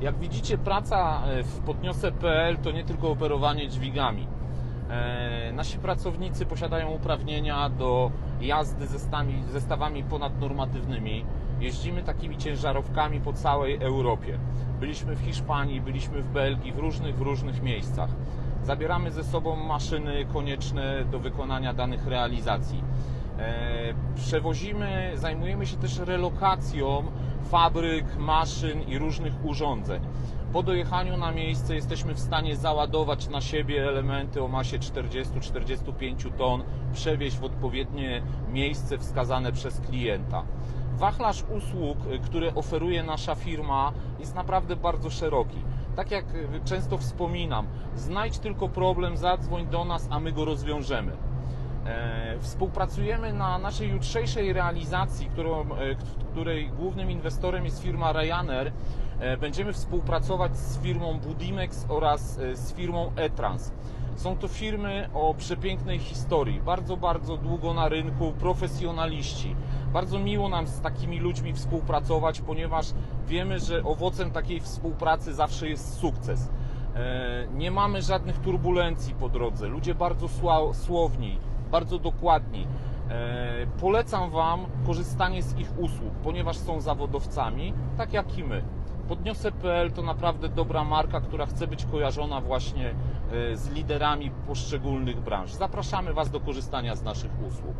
Jak widzicie, praca e, w podniosę.pl to nie tylko operowanie dźwigami. E, Nasi pracownicy posiadają uprawnienia do jazdy zestami, zestawami ponadnormatywnymi. Jeździmy takimi ciężarówkami po całej Europie. Byliśmy w Hiszpanii, byliśmy w Belgii, w różnych, w różnych miejscach. Zabieramy ze sobą maszyny konieczne do wykonania danych realizacji. E, Przewozimy, zajmujemy się też relokacją fabryk, maszyn i różnych urządzeń. Po dojechaniu na miejsce jesteśmy w stanie załadować na siebie elementy o masie 40-45 ton, przewieźć w odpowiednie miejsce wskazane przez klienta. Wachlarz usług, y, które oferuje nasza firma, jest naprawdę bardzo szeroki. Tak jak y, często wspominam, znajdź tylko problem, zadzwoń do nas, a my go rozwiążemy. E, Współpracujemy na naszej jutrzejszej realizacji, którą, e, której głównym inwestorem jest firma Ryanair. E, Będziemy współpracować z firmą Budimex oraz z firmą E-Trans. Są to firmy o przepięknej historii, bardzo, bardzo długo na rynku, profesjonaliści. Bardzo miło nam z takimi ludźmi współpracować, ponieważ wiemy, że owocem takiej współpracy zawsze jest sukces. Nie mamy żadnych turbulencji po drodze. Ludzie bardzo słowni, bardzo dokładni. E, Polecam Wam korzystanie z ich usług, ponieważ są zawodowcami, tak jak i my. Podniosę.pl to naprawdę dobra marka, która chce być kojarzona właśnie e, z liderami poszczególnych branż. Zapraszamy Was do korzystania z naszych usług.